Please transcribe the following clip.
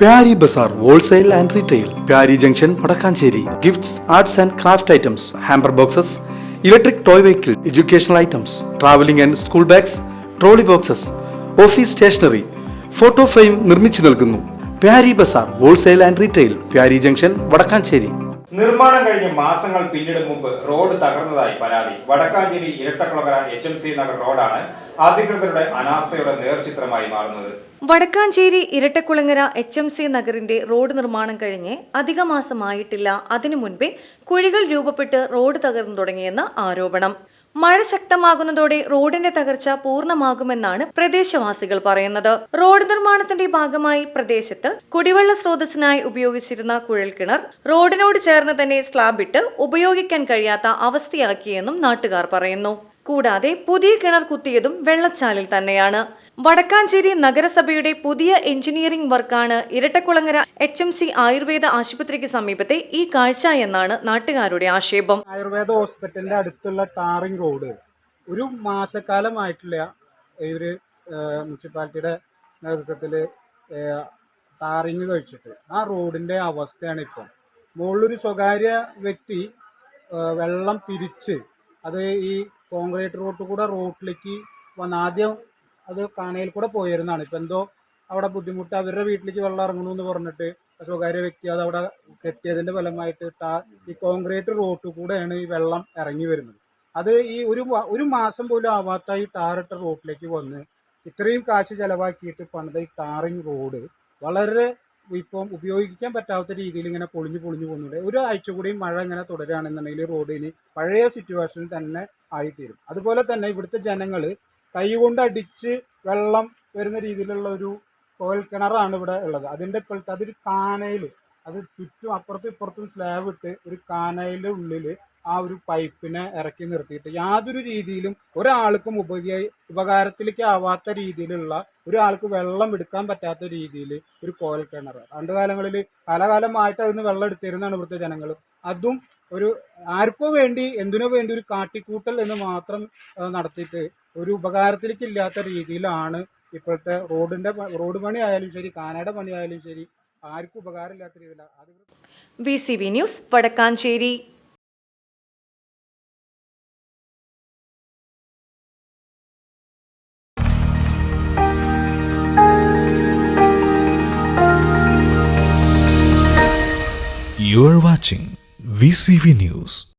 Pyari Bazar wholesale and retail Pyari junction Vadakkanchery. Gifts arts and craft items hamper boxes electric toy vehicle educational items travelling and school bags trolley boxes office stationery photo frame നിർമ്മിച്ചു നൽകുന്നു. Pyari Bazar wholesale and retail Pyari junction Vadakkanchery. നിർമ്മാണം കഴിഞ്ഞ് മാസങ്ങൾ പിന്നിടും മുമ്പ് road തകർന്നതായി പരാതി. Vadakkanchery Irattakulangara H M C Nagar റോഡാണ് അധികൃതരുടെ അനാസ്ഥയുടെ നേർചിത്രമായി മാറുന്നത്. Vadakkanchery Irattakulangara H M C നഗറിന്റെ road നിർമ്മാണം കഴിഞ്ഞ് അധിക മാസമായിട്ടില്ല. അതിനു മുൻപേ കുഴികൾ രൂപപ്പെട്ട് റോഡ് തകർന്നു തുടങ്ങിയെന്ന് ആരോപണം. മഴ ശക്തമാകുന്നതോടെ റോഡിന്റെ തകർച്ച പൂർണമാകുമെന്നാണ് പ്രദേശവാസികൾ പറയുന്നത്. റോഡ് നിർമ്മാണത്തിന്റെ ഭാഗമായി പ്രദേശത്ത് കുടിവെള്ള സ്രോതസ്സിനായി ഉപയോഗിച്ചിരുന്ന കുഴൽക്കിണർ റോഡിനോട് ചേർന്ന് തന്നെ സ്ലാബിട്ട് ഉപയോഗിക്കാൻ കഴിയാത്ത അവസ്ഥയാക്കിയെന്നും നാട്ടുകാർ പറയുന്നു. കൂടാതെ പുതിയ കിണർ കുത്തിയതും വെള്ളച്ചാലിൽ തന്നെയാണ്. വടക്കാഞ്ചേരി നഗരസഭയുടെ പുതിയ എഞ്ചിനീയറിംഗ് വർക്കാണ് Irattakulangara H M C ayurveda ആശുപത്രിക്ക് സമീപത്തെ ഈ കാഴ്ച എന്നാണ് നാട്ടുകാരുടെ ആക്ഷേപം. ആയുർവേദ ഹോസ്പിറ്റലിന്റെ അടുത്തുള്ള ടാറിംഗ് റോഡ്. ഒരു മാസക്കാലമായിട്ടില്ല ഇവർ മുനിസിപ്പാലിറ്റിയുടെ നേതൃത്വത്തിൽ ടാറിംഗ് കഴിച്ചിട്ട്. ആ റോഡിന്റെ അവസ്ഥയാണ് ഇപ്പം. മുകളിലൊരു സ്വകാര്യ വ്യക്തി വെള്ളം തിരിച്ച് അത് ഈ കോൺക്രീറ്റ് റോഡ് കൂടെ റോട്ടിലേക്ക് വന്ന് ആദ്യം അത് കാനയിൽ കൂടെ പോയിരുന്നതാണ് ഇപ്പം എന്തോ അവിടെ ബുദ്ധിമുട്ട് അവരുടെ വീട്ടിലേക്ക് വെള്ളം ഇറങ്ങുന്നു എന്ന് പറഞ്ഞിട്ട് സ്വകാര്യ വ്യക്തി അത് അവിടെ കെട്ടിയതിന്റെ ഫലമായിട്ട് ടാ ഈ കോൺക്രീറ്റ് റോട്ടിൽ കൂടെയാണ് ഈ വെള്ളം ഇറങ്ങി വരുന്നത്. അത് ഈ ഒരു ഒരു മാസം പോലും ആവാത്ത ഈ ടാറിട്ട റോട്ടിലേക്ക് വന്ന് ഇത്രയും കാശ് ചെലവാക്കിയിട്ട് പണിത ഈ ടാറിങ് റോഡ് വളരെ ഇപ്പം ഉപയോഗിക്കാൻ പറ്റാത്ത രീതിയിൽ ഇങ്ങനെ പൊളിഞ്ഞു പൊളിഞ്ഞു പോകുന്നുണ്ട്. ഒരു ആഴ്ച കൂടിയും മഴ ഇങ്ങനെ തുടരുകയാണെന്നുണ്ടെങ്കിൽ റോഡിന് പഴയ സിറ്റുവേഷനിൽ തന്നെ ആയിത്തീരും. അതുപോലെ തന്നെ ഇവിടുത്തെ ജനങ്ങൾ കൈകൊണ്ട് അടിച്ച് വെള്ളം വരുന്ന രീതിയിലുള്ള ഒരു കോയൽ കിണറാണ് ഇവിടെ ഉള്ളത്. അതിന്റെ ഇപ്പോഴത്തെ അതൊരു കാനയിൽ അത് ചുറ്റും അപ്പുറത്തും ഇപ്പുറത്തും സ്ലാബ് ഇട്ട് ഒരു കാനയിലെ ഉള്ളിൽ ആ ഒരു പൈപ്പിനെ ഇറക്കി നിർത്തിയിട്ട് യാതൊരു രീതിയിലും ഒരാൾക്കും ഉപയോഗ ഉപകാരത്തിലേക്ക് ആവാത്ത രീതിയിലുള്ള ഒരാൾക്ക് വെള്ളം എടുക്കാൻ പറ്റാത്ത രീതിയിൽ ഒരു കോൽ കിണർ പണ്ട് കാലങ്ങളിൽ കാലകാലമായിട്ട് അതിന് വെള്ളം എടുത്തിരുന്നതാണ് ഇവിടുത്തെ ജനങ്ങൾ അതും ഒരു ആർക്കോ വേണ്ടി എന്തിനോ വേണ്ടി ഒരു കാട്ടിക്കൂട്ടൽ എന്ന് മാത്രം നടത്തിയിട്ട് ഒരു ഉപകാരത്തിലേക്ക് ഇല്ലാത്ത രീതിയിലാണ് ഇപ്പോഴത്തെ റോഡിന്റെ റോഡ് പണി ആയാലും ശരി കാനയുടെ പണി ആയാലും ശരി ആർക്കും ഉപകാരമില്ലാത്ത രീതിയിലാണ് V C V news Vadakkanchery You are watching VCV News.